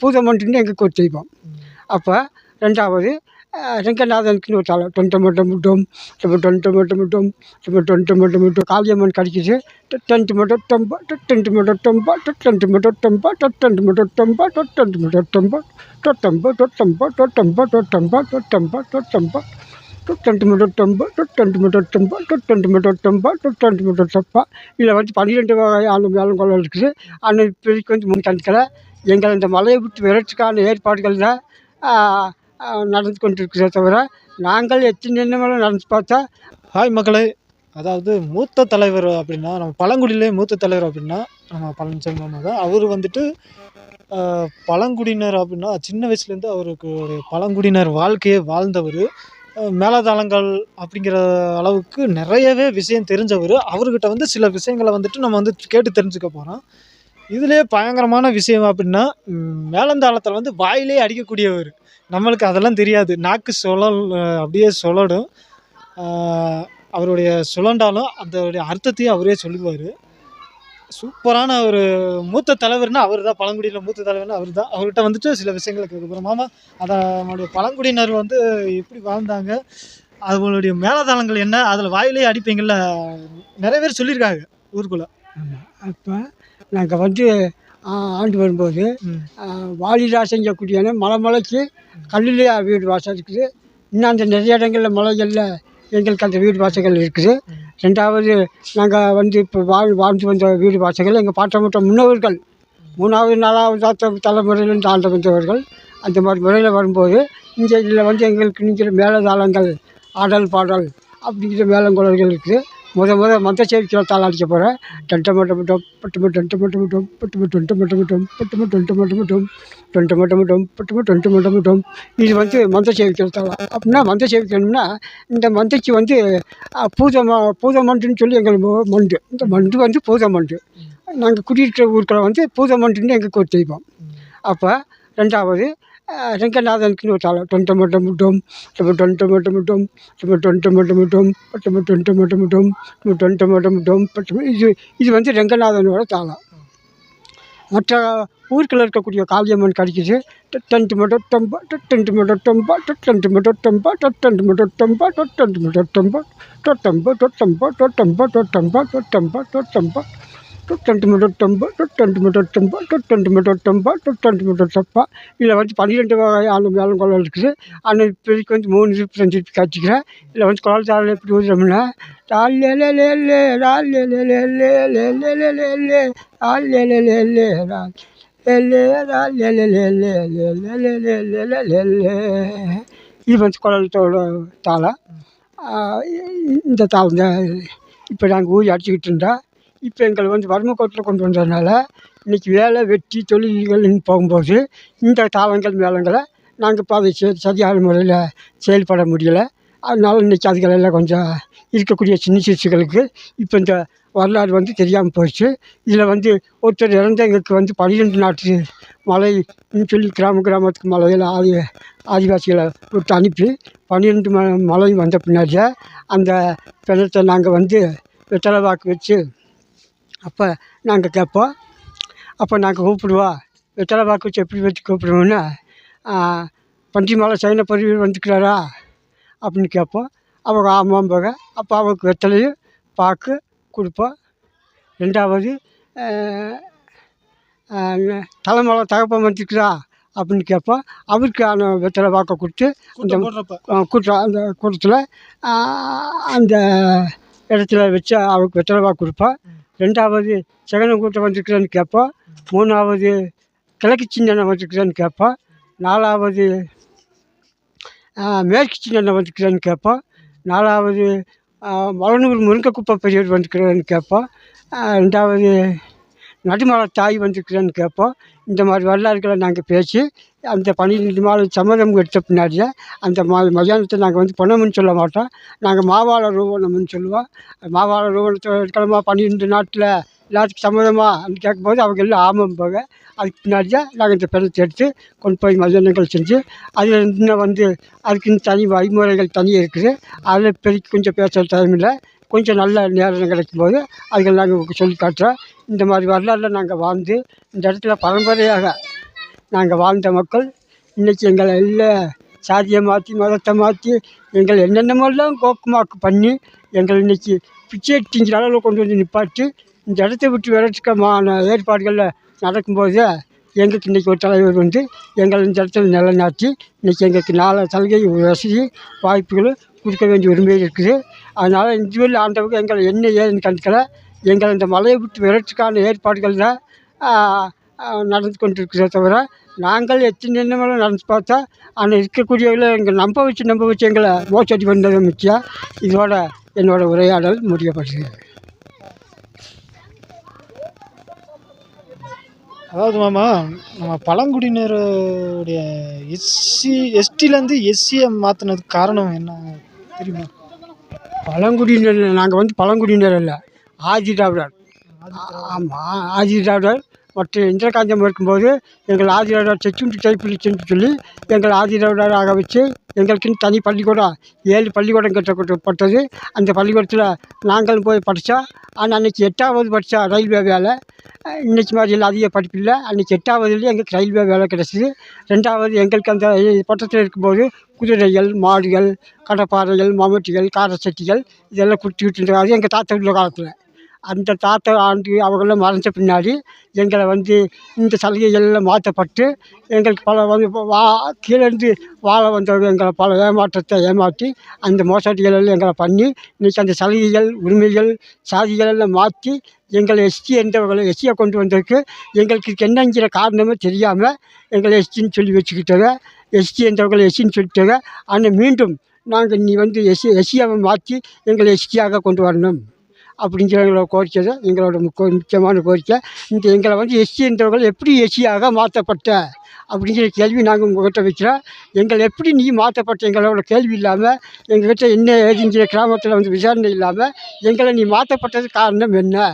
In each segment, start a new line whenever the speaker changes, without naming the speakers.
பூஜை பண்ணிட்டு எங்களுக்கு ஒரு தெய்வம் அப்போ ரெண்டாவது ரெங்கநாதனுக்குன்னு ஒரு தலை டொன்ட்டு மட்டும் மட்டும் டொம்பு டொன்ட்டு மட்டும் மட்டும் டொம்பு டொன்ட்டு மட்டும் மட்டும் காளியம்மன் கிடைக்கிது டென்ட் மட்டும் டொம்பா டென்ட் மட்டும் டொம்பா டென்ட்டு மட்டும் டொம்பா டொட்டென்ட்டு மட்டும் டொம்பா டொட்டென்ட்டு மட்டும் டொம்பா டொட்டம்பா டொட்டம்பா டொட்டம்பா டொட்டம்பா டொட்டம்பா டொட்டம்பா டொட்டென்ட்டு மட்டும் டொம்ப டொட்டென்ட்டு மட்டும் டொம்ப மீட்டர் மட்டும் டு டொட்டென்ட்டு மீட்டர் டொப்பா இதில் வந்து பன்னிரெண்டு வகையான மேளங்குளம் இருக்குது ஆனால் இப்போதைக்கு வந்து முன் கணக்கில் எங்களை இந்த மலையை விட்டு விரட்டுறதுக்கான ஏற்பாடுகள் தான் நடந்து கொண்டிருக்குதே தவிர நாங்கள் எத்தனை நிமிடம் நடந்து பார்த்தா
ஹாய் மக்களே. அதாவது மூத்த தலைவர் அப்படின்னா நம்ம பழங்குடியிலே மூத்த தலைவர் அப்படின்னா நம்ம பழனிசாமி மாமா தான். அவர் வந்துட்டு பழங்குடியினர் அப்படின்னா சின்ன வயசுலேருந்து அவருக்கு ஒரு பழங்குடியினர் வாழ்க்கையை வாழ்ந்தவர். மேலதளங்கள் அப்படிங்கிற அளவுக்கு நிறையவே விஷயம் தெரிஞ்சவர். அவர்கிட்ட வந்து சில விஷயங்களை வந்துட்டு நம்ம வந்து கேட்டு தெரிஞ்சுக்க போகிறோம் இதுலேயே பயங்கரமான விஷயம் அப்படின்னா மேலந்தாளத்தில் வந்து வாயிலே அடிக்கக்கூடியவர். நம்மளுக்கு அதெல்லாம் தெரியாது. நாக்கு சுழல் அப்படியே சுழடும் அவருடைய சுழண்டாலும் அதோடைய அர்த்தத்தையும் அவரே சொல்லுவார். சூப்பரான ஒரு மூத்த தலைவர்னா அவர் தான் பழங்குடியில் மூத்த தலைவர்னா அவர் தான் அவர்கிட்ட வந்துட்டு சில விஷயங்களை கேட்க போகிறோம் மாமா அதை நம்மளுடைய பழங்குடியினர் வந்து எப்படி வாழ்ந்தாங்க? அவங்களுடைய மேலதாளங்கள் என்ன? அதில் வாயிலே அடிப்பீங்கள்ல நிறைய பேர் சொல்லியிருக்காங்க ஊருக்குள்ளே.
அப்போ நாங்கள் வந்து ஆண்டு வரும்போது
ம்.
வாலிதாசங்க குடியான மலை மலைக்கு கல்லுலேயே வீடு வாசல் இருக்குது. இன்னும் அந்த நிறைய இடங்களில் மலைகளில் எங்களுக்கு அந்த வீடு வாசல்கள் இருக்குது. ரெண்டாவது நாங்கள் வந்து இப்போ வாழ் வாழ்ந்து வந்த வீடு வாசல்கள் எங்கள் பாட்டமற்ற முன்னோர்கள். மூணாவது நாலாவது தாத்த தலைமுறையிலேருந்து ஆண்டு வந்தவர்கள். அந்த மாதிரி முறையில் வரும்போது இங்கே இதில் வந்து எங்களுக்கு நீங்கள் மேலதாளங்கள் ஆடல் பாடல் அப்படிங்கிற மேளங்குழல்கள் இருக்குது. முத முத மந்த சேர்க்கையில் தாளம் அடிக்க போகிறேன் டண்ட மட்டம் மட்டம் மட்டும் டண்ட மட்டம் மட்டம் பட்டும மட்டும் மட்டம் மட்டம் பட்டும டொண்ட மட்டம் மட்டம் டொண்ட மட்டம் மட்டம் பட்டும டொண்ட மட்டம் மட்டும் இது வந்து மந்த சேவிக்கிற தாளம் அப்படின்னா மந்த சேவிக்கணும்னா இந்த மந்தைக்கு வந்து பூத ம பூத மண்டுன்னு சொல்லி எங்களுக்கு மண்டு இந்த மண்டு வந்து பூத மண்டு நாங்கள் குடியிருக்கிற ஊருக்களை வந்து பூத மண்டுன்னு எங்களுக்கு ஒரு தெய்வம் அப்போ ரெண்டாவது శంకరనాథానికి నువ్వు చాలా టొంటమొటముటం టమ టొంటమొటముటం టమ టొంటమొటముటం పట్టమ టొంటమొటముటం టమ టొంటమొటముటం పట్టమ இது இது வந்து ரெங்கநாதனோட தாளம் மற்ற ஊருக்குள்ளே இருக்கக்கூடிய காளியம்மன் கடிக்குது டென்ட் மட்டும் டொம்பா டென்ட் மட்டும் டொம்பா டென்ட் மட்டும் டொம்பா டொட்டென்ட் மட்டும் டொம்பா டொட்டென்ட் மட்டும் டொம்பா டொட்டம்பா டொட்டம்பா டொட்டம்பா டொட்டம்பா டொட்டம்பா டொட்டம்பா டொட்டென்ட்டு மட்டும் டொம்ப டொட்டென்ட்டு மட்டும் டொம்ப டொட்டென்ட்டு மட்டும் டொம்ப டொட்டென்ட்டு மட்டும் டொப்பா இதில் வந்து பன்னிரெண்டு வகையான மேளங்குளம் இருக்குது ஆனால் இப்போதைக்கு வந்து மூணு திருப்பி ரெண்டு திருப்பி காய்ச்சிக்கிறேன் இதில் வந்து குழந்தை எப்படி ஊதுறோம்னா லால் லே லே லே லே லால் லே லே லே லே லே லே லே லே லே லால் லே லே லே லே லால் லே லே லால் லே லே லே லே லே லே லே லே லே லே லே லே இது வந்து குழந்தையோட தாளம் இந்த தாளம் தான் இப்போ நாங்கள் ஊதி அடிச்சுக்கிட்டு இருந்தா இப்போ எங்களை வந்து வறுமைக்கோட்டில் கொண்டு வந்ததுனால இன்றைக்கி வேலை வெட்டி தொழில்கள்னு போகும்போது இந்த தாளங்கள் மேளங்களை நாங்கள் இப்போ அதை சரி சரியான முறையில் செயல்பட முடியலை. அதனால் இன்றைக்கி அதுகளெல்லாம் கொஞ்சம் இருக்கக்கூடிய சின்ன சிறுசுகளுக்கு இப்போ இந்த வரலாறு வந்து தெரியாமல் போயிடுச்சு. இதில் வந்து ஒருத்தர் இறந்தவங்களுக்கு வந்து பன்னிரெண்டு நாட்டு மலைன்னு சொல்லி கிராம கிராமத்துக்கு மலையில் ஆதி ஆதிவாசிகளை விட்டு அனுப்பி பன்னிரெண்டு ம மலை வந்த பின்னாடியே அந்த பிணத்தை நாங்கள் வந்து வெத்தலை வாக்கு வச்சு அப்போ நாங்கள் கேட்போம் அப்போ நாங்கள் கூப்பிடுவோம் வெத்தலை வாக்கு வச்சு எப்படி வச்சு கூப்பிடுவோன்னா பன்றி மலை சைன பருவி வந்துக்கிறாரா? அப்படின்னு கேட்போம் அவங்க ஆமாம்பாங்க அப்போ அவருக்கு வெத்தலையும் பாக்கு கொடுப்போம். ரெண்டாவது தலைமலை தகப்பன் வந்துருக்குதா அப்படின்னு கேட்போம் அவருக்கு அந்த வெத்தலை வாக்கை கொடுத்து அந்த
கூட்டம்
அந்த கூட்டத்தில் அந்த இடத்துல வச்சு அவருக்கு வெத்தலை வாக்கு கொடுப்போம். ரெண்டாவது சகன வந்திருக்கிறேன்னு கேட்போம் மூணாவது கிழக்கு சின்ன வந்திருக்கிறேன்னு கேட்போம் நாலாவது மேற்கு சின்ன வந்திருக்கிறேன்னு கேட்போம் நாலாவது மலனூர் முருங்கைக்குப்பை பெரியவர் வந்திருக்கிறான்னு கேட்போம் ரெண்டாவது நடுமலை தாய் வந்திருக்கிறேன்னு கேட்போம் இந்த மாதிரி வரலாறுகளை நாங்கள் பேசி அந்த பன்னிரெண்டு மாலை சம்மதம் எடுத்த பின்னாடியே அந்த ம மதியானத்தை நாங்கள் வந்து பொன்னம்னு சொல்ல மாட்டோம். நாங்கள் மாவாள ரூபணம்னு சொல்லுவோம். மாவாள ரூபணத்தை எடுக்கலாமா பன்னிரெண்டு நாட்டில் எல்லாத்துக்கும் சம்மதமா அப்படின்னு கேட்கும்போது அவங்க எல்லாம் ஆமாம்பாங்க அதுக்கு பின்னாடியே நாங்கள் இந்த பிணத்தை எடுத்து கொண்டு போய் மதியானங்கள் செஞ்சு அதில் இன்னும் வந்து அதுக்குன்னு தனி வழிமுறைகள் தனி இருக்குது. அதில் பெருக்கி கொஞ்சம் பேசுகிற டைமில்லை கொஞ்சம் நல்ல நேரம் கிடைக்கும்போது அதுகள் நாங்கள் சொல்லி காட்டுறோம். இந்த மாதிரி வரலாறில் நாங்கள் வாழ்ந்து இந்த இடத்துல பரம்பரையாக நாங்கள் வாழ்ந்த மக்கள் இன்றைக்கி எங்களை எல்லாம் சாதியை மாற்றி மதத்தை மாற்றி எங்களை என்னென்னமெல்லாம் கோக்குமாக்கு பண்ணி எங்களை இன்றைக்கி பிச்சை திங்கிற அளவில் கொண்டு வந்து நிப்பாட்டி இந்த இடத்த விட்டு விரட்டுக்கமான ஏற்பாடுகளில் நடக்கும்போது எங்களுக்கு இன்றைக்கி ஒரு தலைவர் வந்து எங்களை இந்த இடத்துல நிலைநாட்டி இன்றைக்கி எங்களுக்கு நாலு சலுகை வசதி வாய்ப்புகளும் கொடுக்க வேண்டிய உரிமை இருக்குது. அதனால் இந்த ஆண்டவர்கள் ஆண்டவங்க எங்களை என்ன ஏதுன்னு கணக்கில் எங்களை இந்த மலையை விட்டு விரட்டுக்கான ஏற்பாடுகள் தான் நடந்து கொண்டு இருக்கிறதே தவிர நாங்கள் எத்தனை எண்ணங்களும் நடந்து பார்த்தா ஆனால் இருக்கக்கூடியவங்களை எங்களை நம்ப வச்சு நம்ப வச்சு எங்களை மோசடி பண்ணது முக்கியம் இதோட என்னோட உரையாடல் முடியப்படுது.
அதாவது மாமா நம்ம பழங்குடியினருடைய எஸ்சி எஸ்டிலேருந்து எஸ்சியை மாற்றினதுக்கு காரணம் என்ன தெரியுமா?
பழங்குடியினர் நாங்கள் வந்து பழங்குடியினர் இல்லை ஆதி திராவிடர். ஆமாம் ஆதி திராவிடர் மற்றும் இந்திரகாந்தம் இருக்கும்போது எங்கள் ஆதி திராவிடர் செச்சுண்டு டைப்பிடிச்சுன்னு சொல்லி எங்கள் ஆதி வச்சு எங்களுக்குன்னு தனி பள்ளிக்கூடம் ஏழு பள்ளிக்கூடம் கட்டப்பட்டது. அந்த பள்ளிக்கூடத்தில் நாங்களும் போய் படித்தோம் ஆனால் அன்றைக்கி எட்டாவது படித்தா ரயில்வே வேலை. இன்னைக்கு மாதிரி இல்லை அதிக படிப்பு இல்லை. அன்றைக்கி எட்டாவதுலேயே எங்களுக்கு ரயில்வே வேலை கிடச்சிது. ரெண்டாவது எங்களுக்கு அந்த பட்டத்தில் இருக்கும்போது குதிரைகள் மாடுகள் கடப்பாறைகள் மம்முட்டிகள் காரச்சட்டிகள் இதெல்லாம் கொடுத்துக்கிட்டு இருந்தாங்க அது எங்கள் தாத்தா உள்ள காலத்தில். அந்த தாத்தா ஆண்டு அவங்களாம் மறைஞ்ச பின்னாடி எங்களை வந்து இந்த சலுகைகள்லாம் மாற்றப்பட்டு எங்களுக்கு பல வந்து வா கீழேருந்து வாழ வந்தவங்க எங்களை பல ஏமாற்றத்தை ஏமாற்றி அந்த மோசடிகள் எல்லாம் எங்களை பண்ணி இன்றைக்கி அந்த சலுகைகள் உரிமைகள் சாதிகள் எல்லாம் மாற்றி எங்களை எஸ்டி என்றவர்களை எஸ்சியை கொண்டு வந்ததுக்கு எங்களுக்கு என்னங்கிற காரணமே தெரியாமல் எங்களை எஸ்டின்னு சொல்லி வச்சுக்கிட்டாங்க எஸ்டி என்றவர்களை எஸ்சின்னு சொல்லிட்டாங்க ஆனால் மீண்டும் நாங்கள் நீ வந்து எஸ்சி எஸ்சியாவை மாற்றி எங்களை எஸ்டியாக கொண்டு வரணும். அப்படிங்கிற எங்களோட கோரிக்கை தான். எங்களோட முக்க முக்கியமான கோரிக்கை. இந்த எங்களை வந்து எஸ்சி என்றவர்கள் எப்படி எஸ்சியாக மாற்றப்பட்ட அப்படிங்கிற கேள்வி நாங்கள் உங்கள்கிட்ட வைக்கிறோம். எங்களை எப்படி நீ மாற்றப்பட்ட எங்களோட கேள்வி இல்லாமல் எங்கள்கிட்ட என்ன ஏதுங்கிற கிராமத்தில் வந்து விசாரணை இல்லாமல் எங்களை நீ மாற்றப்பட்டது காரணம் என்ன?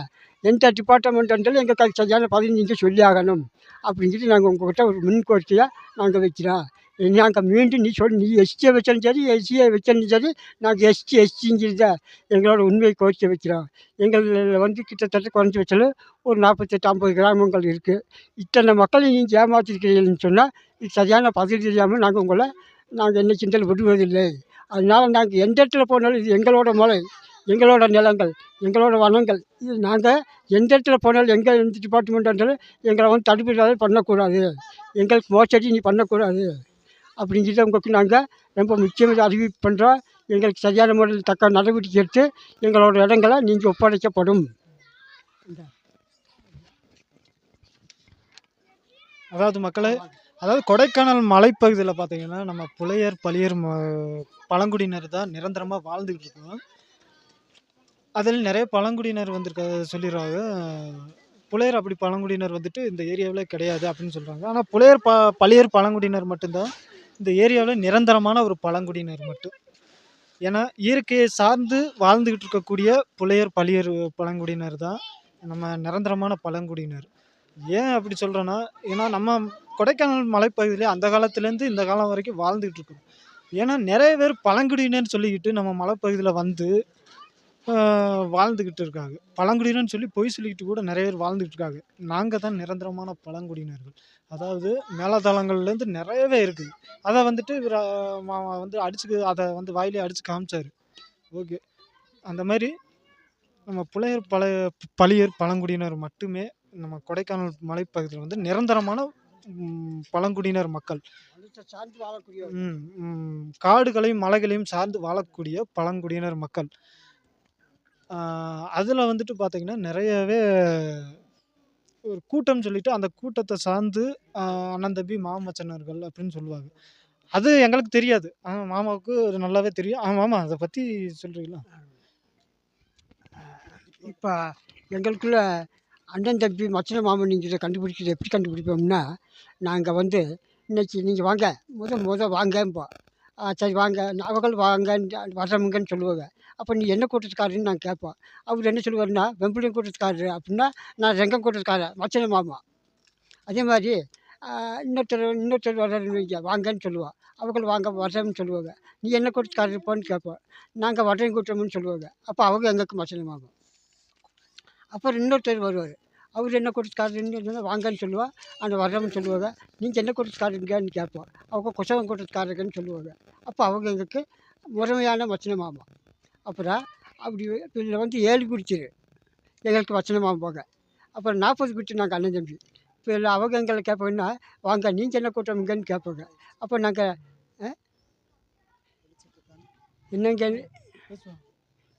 எந்த டிபார்ட்மெண்ட் என்றாலும் எங்களுக்கு சரியான பதவி நீங்கள் சொல்லி ஆகணும் அப்படிங்கிறது நாங்கள் உங்கள்கிட்ட ஒரு முன் கோரிக்கையாக நாங்கள் வைக்கிறோம். நாங்கள் மீண்டும் நீ சொல் நீ எஸ்டியை வச்சாலும் சரி எஸ்சியை வச்சாலும் சரி நாங்கள் எஸ்டி எஸ்டிங்கிறத எங்களோட உண்மையை கோரிக்கை வைக்கிறோம் எங்களில் வந்து கிட்டத்தட்ட குறைஞ்சி வச்சாலும் ஒரு நாற்பத்தெட்டு ஐம்பது கிராமங்கள் இருக்குது இத்தனை மக்களை நீங்கள் ஏமாற்றிருக்கிறீங்கன்னு சொன்னால் இது சரியான பதில் தெரியாமல் நாங்கள் உங்களை நாங்கள் என்ன சிந்தல் விடுவதில்லை அதனால் நாங்கள் எந்த இடத்துல போனாலும் இது எங்களோட மலை எங்களோட நிலங்கள் எங்களோட வனங்கள் இது நாங்கள் எந்த இடத்துல போனாலும் எங்கள் எந்த டிபார்ட்மெண்ட் இருந்தாலும் எங்களை வந்து தடுப்பு பண்ணக்கூடாது எங்களுக்கு மோசடி நீ பண்ணக்கூடாது அப்படிங்கிறத உங்களுக்கு நாங்கள் ரொம்ப முக்கியமாக அறிவிப்பு பண்ணுறோம் எங்களுக்கு சரியான முறையில் தக்க நடவடிக்கை எடுத்து எங்களோட இடங்களை நீங்கள் ஒப்படைக்கப்படும்.
அதாவது மக்களை அதாவது கொடைக்கானல் மலைப்பகுதியில் பார்த்தீங்கன்னா நம்ம புலையர் பழையர் ம- பழங்குடியினர் தான் நிரந்தரமாக வாழ்ந்துக்கிட்டு இருக்கோம். அதில் நிறைய பழங்குடியினர் வந்திருக்க சொல்லிடுறாங்க. புலையர் அப்படி பழங்குடியினர் வந்துட்டு இந்த ஏரியாவில் கிடையாது அப்படின்னு சொல்கிறாங்க ஆனால் புலையர் ப பழையர் பழங்குடியினர் மட்டும்தான் இந்த ஏரியாவில் நிரந்தரமான ஒரு பழங்குடியினர் மட்டும். ஏன்னா இயற்கையை சார்ந்து வாழ்ந்துக்கிட்டு இருக்கக்கூடிய புலையர் பழியர் பழங்குடியினர் தான் நம்ம நிரந்தரமான பழங்குடியினர். ஏன் அப்படி சொல்கிறேன்னா ஏன்னா நம்ம கொடைக்கானல் மலைப்பகுதியிலே அந்த காலத்துலேருந்து இந்த காலம் வரைக்கும் வாழ்ந்துக்கிட்டு இருக்கோம். ஏன்னா நிறைய பேர் பழங்குடியினர்னு சொல்லிக்கிட்டு நம்ம மலைப்பகுதியில் வந்து வாழ்ந்துக்கிட்டு இருக்காங்க. பழங்குடியினர்னு சொல்லி பொய் சொல்லிக்கிட்டு கூட நிறைய பேர் வாழ்ந்துக்கிட்டு இருக்காங்க. நாங்கள் தான் நிரந்தரமான பழங்குடியினர்கள். அதாவது மேலதளங்கள்லேருந்து நிறையவே இருக்குது. அதை வந்துட்டு இவர் மாமா வந்து அடிச்சு அதை வந்து வாயிலே அடித்து காமிச்சார். ஓகே. அந்த மாதிரி நம்ம புலையர் பழைய பழியர் பழங்குடியினர் மட்டுமே நம்ம கொடைக்கானல் மலைப்பகுதியில் வந்து நிரந்தரமான பழங்குடியினர் மக்கள்.
சார்ந்து வாழக்கூடிய
காடுகளையும் மலைகளையும் சார்ந்து வாழக்கூடிய பழங்குடியினர் மக்கள். அதில் வந்துட்டு பார்த்திங்கன்னா நிறையவே ஒரு கூட்டம் சொல்லிட்டு அந்த கூட்டத்தை சார்ந்து அண்ணன் தம்பி மாமச்சனர்கள் அப்படின்னு சொல்லுவாங்க. அது எங்களுக்கு தெரியாது. ஆனால் மாமாவுக்கு அது நல்லாவே தெரியும். ஆமாம் மாமா அதை பற்றி சொல்கிறீங்களா
இப்போ எங்களுக்குள்ள அண்ணன் தம்பி மச்சன மாமன் நீங்கள் கண்டுபிடிக்கிறது எப்படி கண்டுபிடிப்போம்னா நாங்கள் வந்து இன்னைக்கு நீங்கள் வாங்க. முத முத வாங்கம்போ. சரி வாங்க. அவர்கள் வாங்க வர்றவங்கன்னு சொல்லுவாங்க. அப்போ நீ என்ன கூட்டத்துக்காரன்னு நான் கேட்போம் அவர் என்ன சொல்லுவாருன்னா வெம்புலியம் கூட்டத்துக்காரரு அப்படின்னா நான் ரெங்கம் கூட்டத்துக்காரன் மச்சன மாமா. அதே மாதிரி இன்னொருத்தர் இன்னொருத்தர் வர்றாருன்னு வைங்க வாங்கன்னு சொல்லுவோம் அவங்க வாங்க வர்றோம்னு சொல்லுவாங்க. நீ என்ன கூட்டத்துக்காரர் இருப்பான்னு கேட்போம் நாங்கள் வர்றேன் கூட்டம்னு சொல்லுவாங்க. அப்போ அவங்க எங்களுக்கு மச்சனமாகும் அப்புறம் இன்னொருத்தர் வருவார். அவர் என்ன கூட்டத்துக்காரருன்னு சொன்னால் வாங்கன்னு சொல்லுவா அந்த வர்றோம்னு சொல்லுவாங்க. நீங்கள் என்ன கூட்டத்துக்காரருங்கன்னு கேட்போம். அவங்க குசவம் கூட்டத்துக்காரருங்கன்னு சொல்லுவாங்க. அப்போ அவங்க எங்களுக்கு முறைமையான வச்சனமாகும் அப்புறம் அப்படி இதில் வந்து ஏழு குடிச்சிரு. எங்களுக்கு வச்சனமாகுவாங்க அப்புறம் நாற்பது குடிச்சு நாங்கள் அண்ணன் தம்பி. இப்போ இல்லை அவங்க எங்களை கேட்பாங்கன்னா வாங்க நீங்கள் என்ன கூட்டமுங்கன்னு கேட்பாங்க. அப்போ நாங்கள் என்னங்க?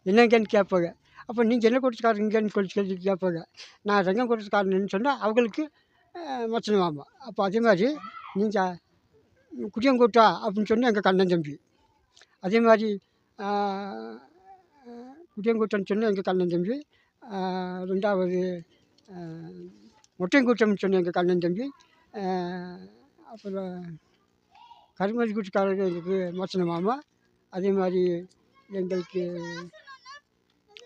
என்னங்கன்னு கேட்பாங்க. அப்போ நீங்கள் என்ன கூட்டத்துக்காரங்கன்னு சொல்லி சொல்லி கேட்பாங்க. நான் ரங்கம் கூட்டத்துக்காரன்னு சொன்னால் அவங்களுக்கு மச்சனமாமா அப்போ அதே மாதிரி நீங்கள் குடியங்கூட்டா? அப்படின்னு சொன்னால் எங்கள் கண்ணன் தம்பி. அதே மாதிரி குடியங்கூட்டம்னு சொன்னால் எங்கள் கண்ணன் தம்பி. ரெண்டாவது மொட்டையங்கூட்டம்னு சொன்ன எங்கள் கண்ணன் தம்பி. அப்புறம் கருமதி கூட்டுக்காரங்க எங்களுக்கு மச்சன மாமா. அதே மாதிரி எங்களுக்கு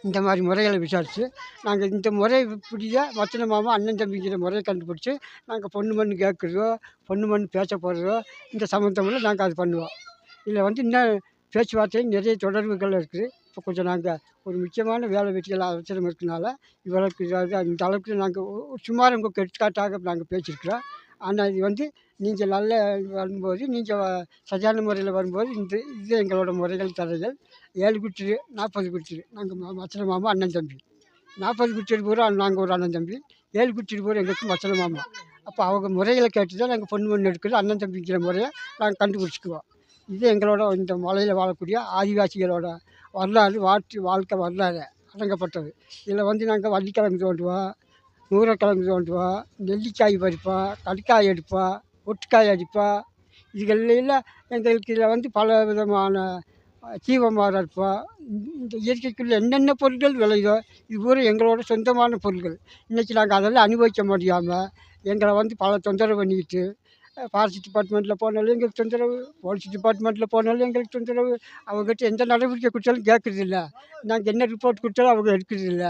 இந்த மாதிரி முறைகளை விசாரித்து நாங்கள் இந்த முறை இப்படிதான் மச்சன மாமா அண்ணன் தம்பிங்கிற முறையை கண்டுபிடிச்சி நாங்கள் பொண்ணு மண் கேட்குறதோ பொண்ணு மண் பேச போகிறதோ இந்த சம்மந்தமில் நாங்கள் அது பண்ணுவோம். இதில் வந்து இன்னும் பேச்சுவார்த்தை நிறைய தொடர்புகள் இருக்குது. இப்போ கொஞ்சம் நாங்கள் ஒரு முக்கியமான வேலை வெட்டிகள் அவசரம் இருக்கனால இவ்வளவுக்கு இதாவது இந்த அளவுக்கு நாங்கள் சுமார் உங்களுக்கு எடுத்துக்காட்டாக நாங்கள் பேசியிருக்கிறோம். ஆனால் இது வந்து நீங்கள் நல்ல வரும்போது நீங்கள் சரியான முறையில் வரும்போது இந்த இது எங்களோட முறைகள் தரைகள் ஏழு குட்டிரு நாற்பது குட்டிரு நாங்கள் மச்சன மாமா அண்ணன் தம்பி. நாற்பது குட்டிரு பூரா நாங்கள் ஒரு அண்ணன் தம்பி. ஏழு குட்டிரு பூரா எங்களுக்கு மச்சன மாமா அப்போ அவங்க முறைகளை கேட்டு தான் நாங்கள் பொண்ணு பொண்ணு எடுக்கிறது அண்ணன் தம்பிங்கிற முறையை நாங்கள் கண்டுபிடிச்சிக்குவோம். இது எங்களோட இந்த மலையில் வாழக்கூடிய ஆதிவாசிகளோட வரலாறு வாழ்க்கை வாழ்க்கை வரலாறு அடங்கப்பட்டது. இதில் வந்து நாங்கள் வள்ளிக்கிழங்கு தோண்டுவோம் நூறக்கிழங்கு தோண்டுவோம் நெல்லிக்காய் பறிப்போம் கடுக்காய் எடுப்போம் ஒட்டுக்காய் அடிப்போம் இதுகளில் எங்களுக்கு இதில் வந்து பல விதமான ஜீவமரம் இருப்போம் இந்த இயற்கைக்குள்ளே என்னென்ன பொருட்கள் விளையுதோ இது பூரா எங்களோட சொந்தமான பொருட்கள் இன்றைக்கி நாங்கள் அதெல்லாம் அனுபவிக்க முடியாமல் எங்களை வந்து பல தொந்தரவு பண்ணிக்கிட்டு ஃபாரஸ்ட் டிபார்ட்மெண்ட்டில் போனாலும் எங்களுக்கு தொந்தரவு போலீஸ் டிபார்ட்மெண்ட்டில் போனாலும் எங்களுக்கு தொந்தரவு. அவங்ககிட்ட எந்த நடவடிக்கை கொடுத்தாலும் கேட்குறதில்ல நாங்கள் என்ன ரிப்போர்ட் கொடுத்தாலும் அவங்க எடுக்கிறதில்ல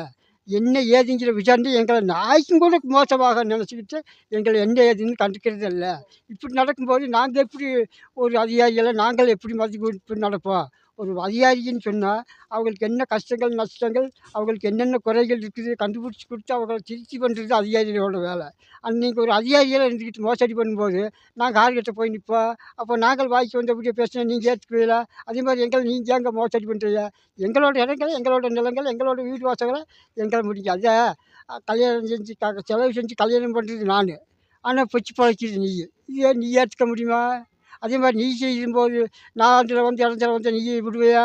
என்ன ஏதுங்கிற விசாரணை எங்களை நாய்க்கும் கூட மோசமாக நினச்சிக்கிட்டு எங்களை என்ன ஏதுன்னு கண்டுக்கிறது இல்லை. இப்படி நடக்கும்போது நாங்கள் எப்படி ஒரு அதிகாரிகளை நாங்கள் எப்படி மதிப்பு நடப்போம்? ஒரு அதிகாரின்னு சொன்னால் அவங்களுக்கு என்ன கஷ்டங்கள் நஷ்டங்கள் அவங்களுக்கு என்னென்ன குறைகள் இருக்குது கண்டுபிடிச்சி கொடுத்து அவங்களை திருப்தி பண்ணுறது அதிகாரிகளோட வேலை. அன்றைக்கி ஒரு அதிகாரியாக இருந்துக்கிட்டு மோசடி பண்ணும்போது நாங்கள் ஆறுகிட்ட போய் நிற்போம் அப்போ நாங்கள் வாய்க்கு வந்தபடியே பேசினா நீங்கள் ஏற்றுக்குவீங்களா அதே மாதிரி எங்களை நீங்கள் ஏங்க மோசடி பண்ணுறீங்க எங்களோட இடங்கள் எங்களோட நிலங்கள் எங்களோட வீடு வாசங்களை எங்களை முடிஞ்சு அதை கல்யாணம் செஞ்சு க செலவு செஞ்சு கல்யாணம் பண்ணுறது நான். ஆனால் பிச்சு பழக்கிறது நீ. ஏன் நீ ஏற்றுக்க முடியுமா? அதே மாதிரி நீ செய்யும்போது நான் அதில் வந்து இடஞ்சல வந்து நீ விடுவியா?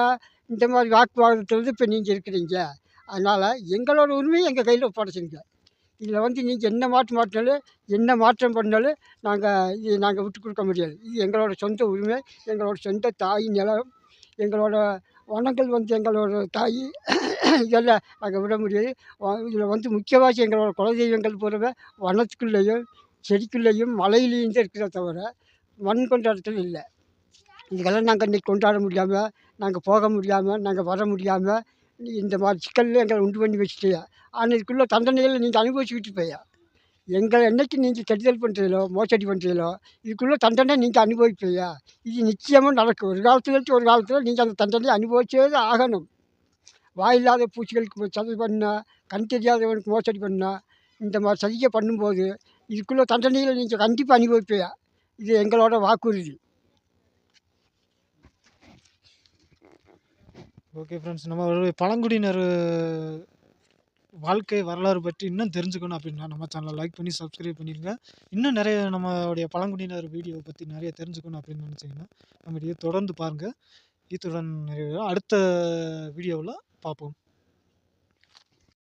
இந்த மாதிரி வாக்குவாதத்தில் இப்போ நீங்கள் இருக்கிறீங்க. அதனால் எங்களோட உரிமையை எங்கள் கையில் ஒப்படைச்சிங்க இதில் வந்து நீங்கள் என்ன மாற்றம் மாற்றினாலும் என்ன மாற்றம் பண்ணாலும் நாங்கள் இது நாங்கள் விட்டு கொடுக்க முடியாது. இது எங்களோட சொந்த உரிமை எங்களோட சொந்த தாய் நிலம் எங்களோட வனங்கள் வந்து எங்களோட தாய் இதெல்லாம் நாங்கள் விட முடியாது. இதில் வந்து முக்கியவாசி எங்களோட குலதெய்வங்கள் பூரா வனத்துக்குள்ளேயும் செடிக்குள்ளேயும் மலையிலேயும் தான் இருக்கிறத தவிர மண் கொண்டாட்டத்தில் இல்லை. இதுக்கெல்லாம் நாங்கள் இன்றைக்கி கொண்டாட முடியாமல் நாங்கள் போக முடியாமல் நாங்கள் வர முடியாமல் இந்த மாதிரி சிக்கலில் எங்களை உண்டு பண்ணி வச்சுட்டியா? ஆனால் இதுக்குள்ள தண்டனைகளை நீங்கள் அனுபவிச்சுக்கிட்டு போயா? எங்களை என்னைக்கு நீங்கள் கெடுதல் பண்ணுறீங்களோ மோசடி பண்ணுறீங்களோ இதுக்குள்ள தண்டனை நீங்கள் அனுபவிப்பீயா? இது நிச்சயமாக நடக்கும். ஒரு காலத்தில் ஒரு காலத்தில் நீங்கள் அந்த தண்டனையை அனுபவிச்சே தான் ஆகணும். வாயில்லாத பூச்சிகளுக்கு சதி பண்ணால் கண் தெரியாதவனுக்கு மோசடி பண்ணால் இந்த மாதிரி சதிக்கை பண்ணும்போது இதுக்குள்ள தண்டனைகளை நீங்கள் கண்டிப்பாக அனுபவிப்பீயா? இது எங்களோட வாக்குறுதி.
ஓகே ஃப்ரெண்ட்ஸ் நம்ம ஒரு பழங்குடியினர் வாழ்க்கை வரலாறு பற்றி இன்னும் தெரிஞ்சுக்கணும் அப்படின்னா நம்ம சேனலை லைக் பண்ணி சப்ஸ்கிரைப் பண்ணிடுங்க இன்னும் நிறைய நம்மளுடைய பழங்குடியினர் வீடியோ பற்றி நிறைய தெரிஞ்சுக்கணும் அப்படின்னு நினச்சிங்கன்னா நம்ம இதை தொடர்ந்து பாருங்கள் இத்துடன் நிறைய அடுத்த வீடியோவில் பார்ப்போம்.